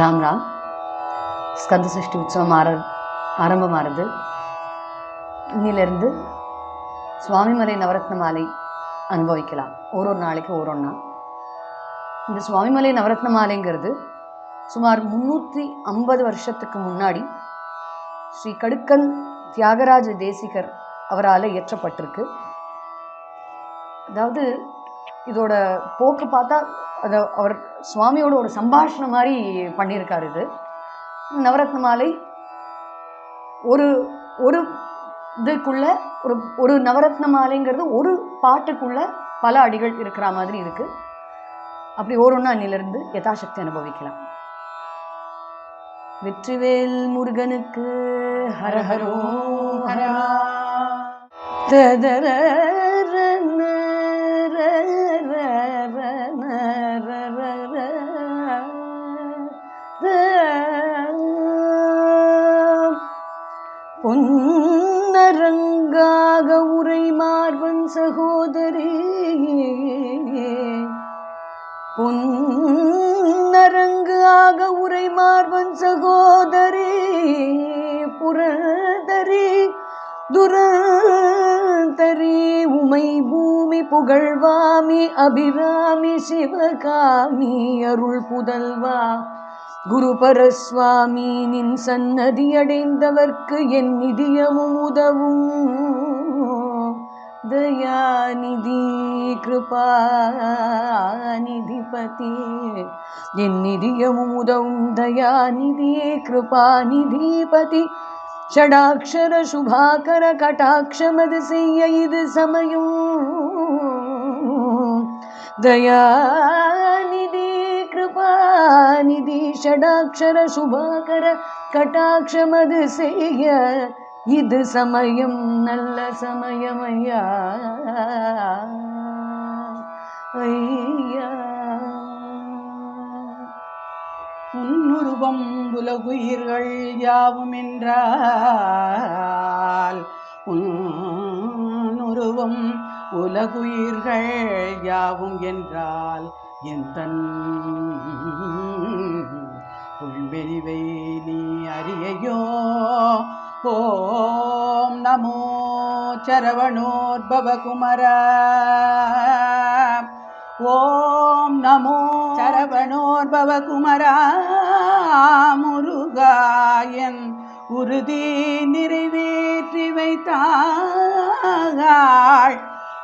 ராம் ராம். ஸ்கந்த சஷ்டி உற்சவம் ஆர ஆரம்பமாகிறது இன்னிலிருந்து சுவாமிமலை நவரத்ன மாலை அனுபவிக்கலாம். ஒரு ஒரு நாளைக்கு ஒரு ஒன்றா இந்த சுவாமிமலை நவரத்ன மாலைங்கிறது சுமார் முந்நூற்றி ஐம்பது வருஷத்துக்கு முன்னாடி ஸ்ரீ கடுக்கன் தியாகராஜ தேசிகர் அவரால் இயற்றப்பட்டிருக்கு. அதாவது இதோட போக்கு பார்த்தா அதை அவர் சுவாமியோட ஒரு சம்பாஷணம் மாதிரி பண்ணியிருக்கார் இது. நவரத்ன மாலை ஒரு ஒரு இதுக்குள்ள ஒரு ஒரு நவரத்ன மாலைங்கிறது ஒரு பாட்டுக்குள்ள பல அடிகள் இருக்கிற மாதிரி இருக்கு. அப்படி ஓரொன்னா அன்னிலிருந்து யதாசக்தி அனுபவிக்கலாம். வெற்றிவேல் முருகனுக்கு ஹரஹரோ ஹரா ததர பொன்னரங்காக உரை மார்பன் சகோதரே. பொன்னரங்கு ஆக உரை மார்பன் சகோதரே புரதரி துரந்தரி உமை பூமி புகழ்வாமி அபிராமி சிவகாமி அருள் புதல்வா. குரு பரஸ்வாமி நின் சன்னதி அடைந்தவர்க்கு என் நிதியமும் உதவும் தயாநிதி கிருபாநிதிபதி என் நிதியமும் உதவும் தயாநிதியே கிருபாநிதிபதி ஷடாட்சர சுபாகர கட்டாட்சமது செய்ய இது சமயம் தயாநிதி கிருபாநிதி ஷடாட்சர சுபாகர கட்டாட்சமது செய்ய. இது சமயம் நல்ல சமயம் ஐயா. ஐயா உன்னுருவம் உலகுயிர்கள் யாவும் என்றால் உன்னுருவம் உலகுயிர்கள் யாவும் என்றால் என் தன் ஓம் நமோ சரவணோத்பவகுமர. ஓம் நமோ சரவணோர்பவகுமரா முருகாயன் உறுதி நிறைவேற்றி வைத்தாள்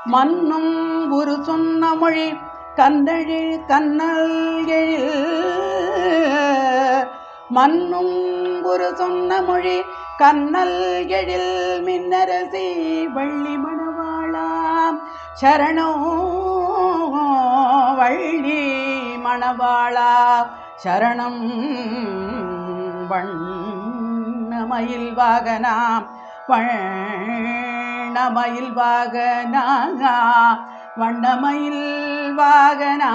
மண்ணும் குரு சொன்ன மொழி கந்தழில் கண்ணல் எழில். மண்ணும் குரு சொன்ன மொழி கண்ணல் எழில் மின்னரசி வள்ளி மணவாளாம். சரணோ வள்ளி மணவாளா சரணம் வண்ணமயில் வாகனாம். வண்ணமயில் வாகனா வண்ணமயில் வாகனாகா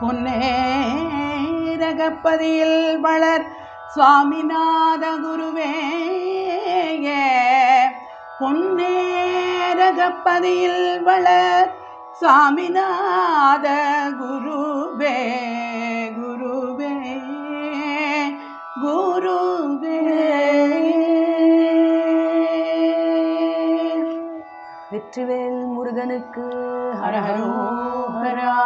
பொன்னேரகப்பதியில் வளர் சுவாமிநாத குருவே பொன்னேரகப்பதியில் வளர் சுவாமிநாத குருவே குருவே. குருவே வெற்றிவேல் முருகனுக்கு ஹரஹரோ ஹரஹரோ